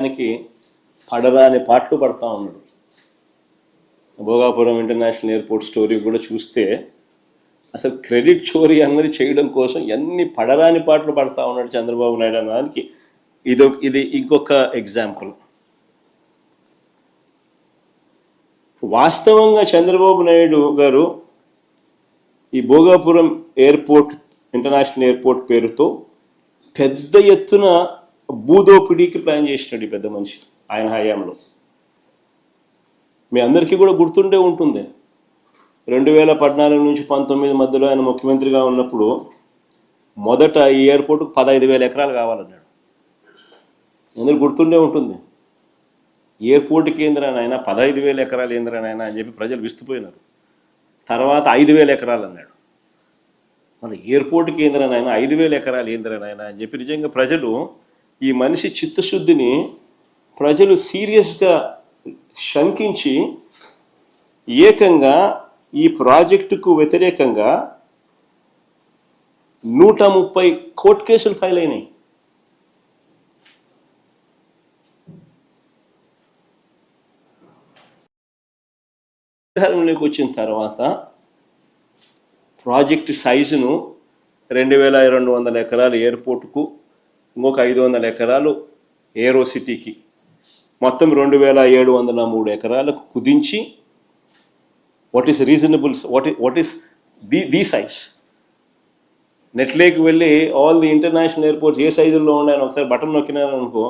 దానికి పడరాని పాటలు పడతా ఉన్నాడు. భోగాపురం ఇంటర్నేషనల్ ఎయిర్పోర్ట్ స్టోరీ కూడా చూస్తే అసలు క్రెడిట్ చోరీ అన్నది చేయడం కోసం ఎన్ని పడరాని పాటలు పడతా ఉన్నాడు చంద్రబాబు నాయుడు అన్నదానికి ఇది ఇది ఇంకొక ఎగ్జాంపుల్. వాస్తవంగా చంద్రబాబు నాయుడు గారు ఈ భోగాపురం ఎయిర్పోర్ట్ ఇంటర్నేషనల్ ఎయిర్పోర్ట్ పేరుతో పెద్ద ఎత్తున భూదోపిడీకి ప్లాన్ చేసినాడు ఈ పెద్ద మనిషి ఆయన హయాంలో. మీ అందరికీ కూడా గుర్తుండే ఉంటుంది. రెండు వేల పద్నాలుగు నుంచి పంతొమ్మిది మధ్యలో ఆయన ముఖ్యమంత్రిగా ఉన్నప్పుడు మొదట ఈ ఎయిర్పోర్ట్కు పదహైదు వేల ఎకరాలు కావాలన్నాడు. అందరు గుర్తుండే ఉంటుంది. ఎయిర్పోర్ట్ కేంద్రాన్ని పదహైదు వేల ఎకరాలు ఏంద్రానైనా అని చెప్పి ప్రజలు విస్తుపోయినారు. తర్వాత ఐదు వేల ఎకరాలు అన్నాడు. మన ఎయిర్పోర్ట్ కేంద్రానైనా ఐదు వేల ఎకరాలు ఏంద్రానైనా అని చెప్పి నిజంగా ప్రజలు ఈ మనిషి చిత్తశుద్ధిని ప్రజలు సీరియస్గా శంకించి ఏకంగా ఈ ప్రాజెక్టుకు వ్యతిరేకంగా నూట ముప్పై కోర్టు కేసులు ఫైల్ అయినాయి. అధికారంలోకి వచ్చిన తర్వాత ప్రాజెక్ట్ సైజును రెండు వేల రెండు వందల ఎకరాలు ఎయిర్పోర్టుకు ఇంకొక ఐదు వందల ఎకరాలు ఏరో సిటీకి. మొత్తం రెండు వేల ఏడు వందల మూడు ఎకరాలకు కుదించి what is reasonable what what is the the size నెట్లేకి వెళ్ళి ఆల్ ది ఇంటర్నేషనల్ ఎయిర్పోర్ట్స్ ఏ సైజుల్లో ఉన్నాయని ఒకసారి బటన్ నొక్కినారనుకో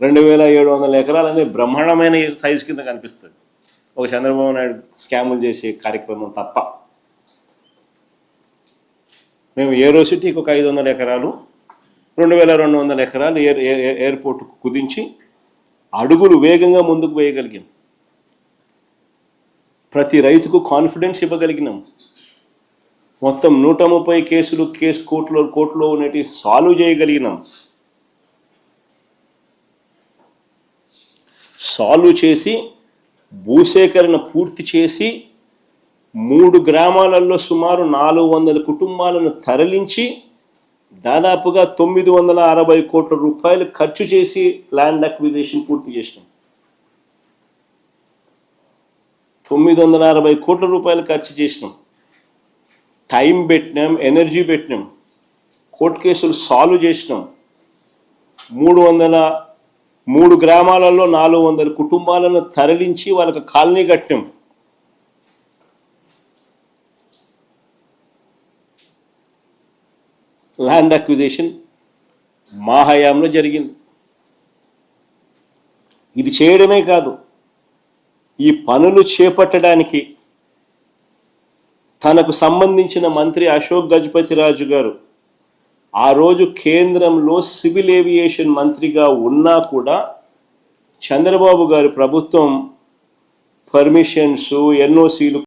రెండు వేల ఏడు వందల ఎకరాలు అనేది బ్రహ్మాండమైన సైజు కింద కనిపిస్తుంది. ఒక చంద్రబాబు నాయుడు స్కాములు చేసే కార్యక్రమం తప్ప. మేము ఏరో సిటీకి ఒక ఐదు వందల ఎకరాలు రెండు వేల రెండు వందల ఎకరాలు ఎయిర్ ఎయిర్పోర్ట్కు కుదించి అడుగులు వేగంగా ముందుకు వేయగలిగాం. ప్రతి రైతుకు కాన్ఫిడెన్స్ ఇవ్వగలిగినాం. మొత్తం నూట ముప్పై కేసులు కేసు కోర్టులో కోర్టులో ఉన్నవి సాల్వ్ చేయగలిగినాం. సాల్వ్ చేసి భూసేకరణ పూర్తి చేసి మూడు గ్రామాలలో సుమారు నాలుగు వందల కుటుంబాలను తరలించి దాదాపుగా తొమ్మిది వందల అరవై కోట్ల రూపాయలు ఖర్చు చేసి ల్యాండ్ అక్విజేషన్ పూర్తి చేసినాం. తొమ్మిది వందల అరవై కోట్ల రూపాయలు ఖర్చు చేసినాం. టైం పెట్టినాం ఎనర్జీ పెట్టినాం కోర్టు కేసులు సాల్వ్ చేసినాం. మూడు వందల మూడు గ్రామాలలో నాలుగు వందల కుటుంబాలను తరలించి వాళ్ళకి కాలనీ కట్టినాం. ల్యాండ్ అక్విజిషన్ మా హయాంలో జరిగింది. ఇది చేయడమే కాదు ఈ పనులు చేపట్టడానికి తనకు సంబంధించిన మంత్రి అశోక్ గజపతి రాజు గారు ఆ రోజు కేంద్రంలో సివిల్ ఏవియేషన్ మంత్రిగా ఉన్నా కూడా చంద్రబాబు గారి ప్రభుత్వం పర్మిషన్స్ ఎన్ఓసీలు